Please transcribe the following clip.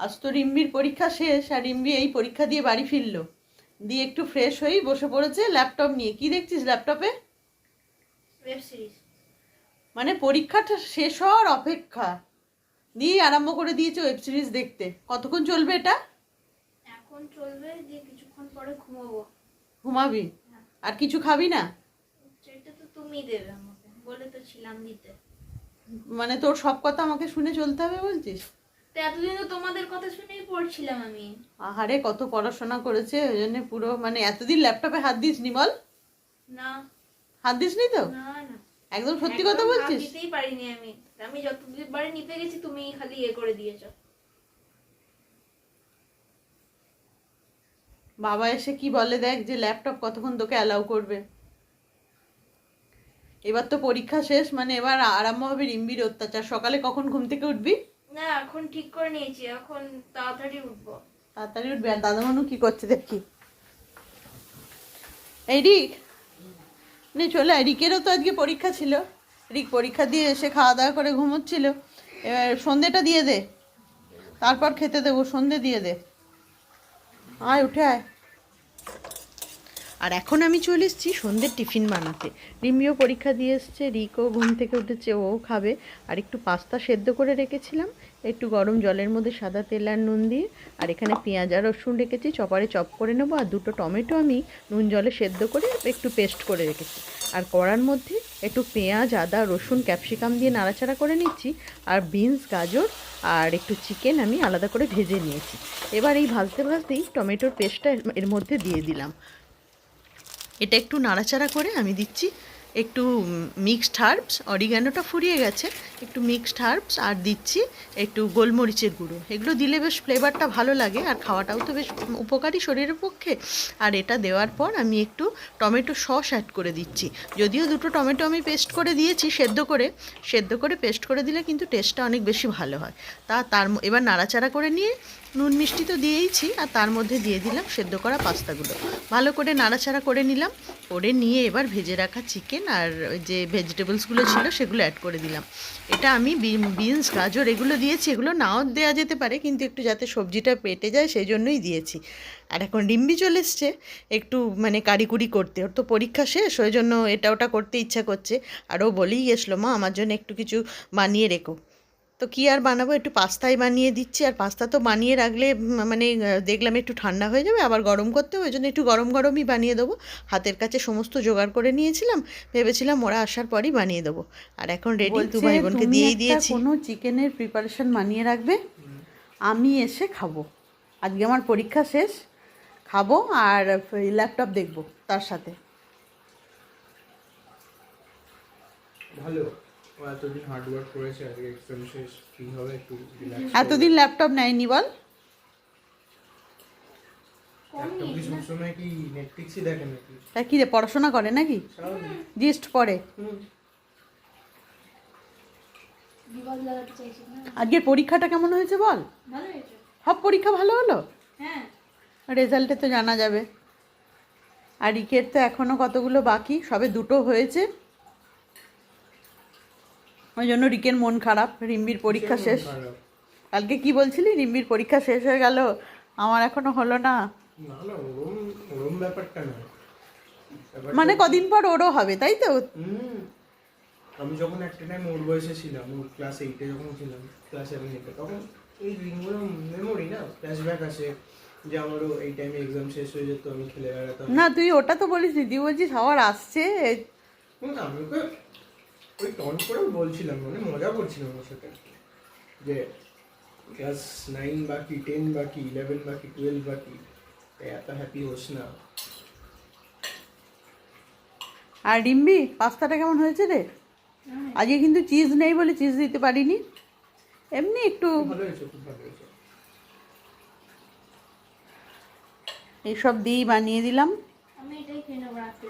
আজ তো রিম্বির পরীক্ষা শেষ আর রিম্বি এই পরীক্ষা দিয়ে বাড়ি ফিরলো। দিয়ে একটু ফ্রেশ হয়েই বসে পড়েছে ল্যাপটপ নিয়ে। কি দেখছিস ল্যাপটপে ওয়েব সিরিজ মানে পরীক্ষাটা শেষ হওয়ার অপেক্ষা। দিয়ে আরম্ভ করে দিয়েছে ওয়েব সিরিজ দেখতে। কতক্ষণ চলবে এটা? এখন চলবে কিছুক্ষণ পরে ঘুমাবো। ঘুমাবি? আর কিছু খাবি না? সেটা তো তুমি দেবে আমাকে। বলে তো ছিলাম দিতে। মানে তোর সব কথা আমাকে শুনে চলতে হবে বলছিস? তো এতদিন তো তোমাদের কথা শুনেই পড়ছিলাম আমি। আহারে কত পড়াশোনা করেছে ওই জন্য পুরো মানে এতদিন ল্যাপটপে হাত দিসনি বল? না। হাত দিসনি তো? না না। একদম সত্যি কথা বলছিস? দিতেই পারিনি আমি। আমি যতবারে নিতে গেছি তুমি খালি ইয়ে করে দিয়েছ। বাবা এসে কি বলে দেখ যে ল্যাপটপ কতক্ষণ তোকে অ্যালাউ করবে। এবার তো পরীক্ষা শেষ মানে এবার আরম্ভ হবে রিম্বির অত্যাচার। সকালে কখন ঘুম থেকে উঠবি? না, এখন ঠিক করে নিয়েছি, এখন তাড়াতাড়ি উঠবো। তাড়াতাড়ি উঠবি, আর দাদা মানু কি করছে দেখি। এই রিক নে চলে আয় রিকেরও তো আজকে পরীক্ষা ছিল। রিক পরীক্ষা দিয়ে এসে খাওয়া দাওয়া করে ঘুমোচ্ছিল। এবার সন্ধেটা দিয়ে দে। তারপর খেতে দেবো, সন্ধে দিয়ে দে। আয়, উঠে আয়। আর এখন আমি চলে এসেছি সন্ধ্যের টিফিন বানাতে। রিমিও পরীক্ষা দিয়ে এসছে, রিকও ঘুম থেকে উঠেছে, ও খাবে। আর একটু পাস্তা সেদ্ধ করে রেখেছিলাম, একটু গরম জলের মধ্যে সাদা তেল আর নুন দিয়ে। আর এখানে পেঁয়াজ আর রসুন রেখেছি, চপারে চপ করে নেব, আর দুটো টমেটো আমি নুন জলে সেদ্ধ করে একটু পেস্ট করে রেখেছি। আর কড়ার মধ্যে একটু পেঁয়াজ, আদা, রসুন, ক্যাপসিকাম দিয়ে নাড়াচাড়া করে নিচ্ছি, আর বিনস, গাজর, আর একটু চিকেন আমি আলাদা করে ভেজে নিয়েছি। এবার এই ভাজতে ভাজতেই টমেটোর পেস্টটা এর মধ্যে দিয়ে দিলাম। এটা একটু নাড়াচাড়া করে আমি দিচ্ছি। একটু মিক্সড হার্বস অরিগ্যানোটা ফুরিয়ে গেছে, একটু মিক্সড হার্বস আর দিচ্ছি একটু গোলমরিচের গুঁড়ো। এগুলো দিলে বেশ ফ্লেভারটা ভালো লাগে আর খাওয়াটাও তো বেশ উপকারী শরীরের পক্ষে। আর এটা দেওয়ার পর আমি একটু টমেটো সস অ্যাড করে দিচ্ছি। যদিও দুটো টমেটো আমি পেস্ট করে দিয়েছি সেদ্ধ করে সেদ্ধ করে পেস্ট করে দিলে কিন্তু টেস্টটা অনেক বেশি ভালো হয়। তা তার এবার নাড়াচাড়া করে নিয়ে নুন মিষ্টি তো দিয়েইছি আর তার মধ্যে দিয়ে দিলাম সেদ্ধ করা পাস্তাগুলো। ভালো করে নাড়াচাড়া করে নিলাম। করে নিয়ে এবার ভেজে রাখা চিকেন আর যে ভেজিটেবলসগুলো ছিল সেগুলো অ্যাড করে দিলাম। এটা আমি বিনস গাজর এগুলো দিয়েছি, এগুলো নাও দেওয়া যেতে পারে, কিন্তু একটু যাতে সবজিটা পেটে যায় সেই জন্যই দিয়েছি। আর এখন ডিম্বি চলে এসছে, একটু মানে কারিকুরি করতে। ওর তো পরীক্ষা শেষ, ওই জন্য এটা ওটা করতে ইচ্ছা করছে। আর ও বলেই গেছিল, মা, আমার জন্য একটু কিছু বানিয়ে রেখো। তো কি আর বানাবো? একটু পাস্তাই বানিয়ে দিচ্ছি। আর পাস্তা তো বানিয়ে রাখলে মানে দেখলাম একটু ঠান্ডা হয়ে যাবে আবার গরম করতে হবে ওই জন্য একটু গরম গরমই বানিয়ে দেবো। হাতের কাছে সমস্ত জোগাড় করে নিয়েছিলাম ভেবেছিলাম ওরা আসার পরই বানিয়ে দেবো। আর এখন রেডি দু ভাই বোনকে দিয়েই দিয়েছি। কোনো চিকেনের প্রিপারেশন বানিয়ে রাখবে আমি এসে খাব। আজকে আমার পরীক্ষা শেষ খাব আর ল্যাপটপ দেখব তার সাথে। ভালো। এতদিন হার্ড ওয়ার্ক করেছে আজকে এক্সাম শেষ ফ্রি হবে একটু রিল্যাক্স এতদিন ল্যাপটপ নেয়নি বল? তা কি রে পড়াশোনা করে নাকি? জিস্ট পড়ে আজকের পরীক্ষাটা কেমন হয়েছে বল? সব পরীক্ষা ভালো হলো? হ্যাঁ। রেজাল্টে তো জানা যাবে। আর রিকের তো এখনও কতগুলো বাকি? সবে দুটো হয়েছে। ওই জন্য রিকের মন খারাপ রিম্বির পরীক্ষা শেষ। কালকে কি বলছিলি? রিম্বির পরীক্ষা শেষ হয়ে গেল আমার এখনও হলো না। মানে কদিন পর ওরও হবে তাই তো? আমি যখন একটা টাইম ওর বয়সে ছিলাম ওর ক্লাস এইটে যখন ছিলাম ক্লাস সেভেন এইটে তখন এই দিনগুলো মেমোরি না? ফ্ল্যাশব্যাক আসে যে আমারও এই টাইমে এক্সাম শেষ হয়ে যেত আমি খেলে বেড়াতাম। না তুই ওটা তো বলিস দিদি বলছিস আবার আসছে। আমি ওকে ওই টন করে বলছিলাম মানে মজা করছিলাম ওর সাথে। যে ক্লাস নাইন বাকি টেন বা বাকি ইলেভেন বাকি টুয়েলভ বাকি তাই এত হ্যাপি হোস না। আর ডিম্বি পাস্তাটা কেমন হয়েছে রে? আজকে কিন্তু চিজ নেই বলে চিজ দিতে পারিনি। এমনি একটু এইসব দিয়েই বানিয়ে দিলাম। আমি এটাই খেয়ে নেব রাত্রে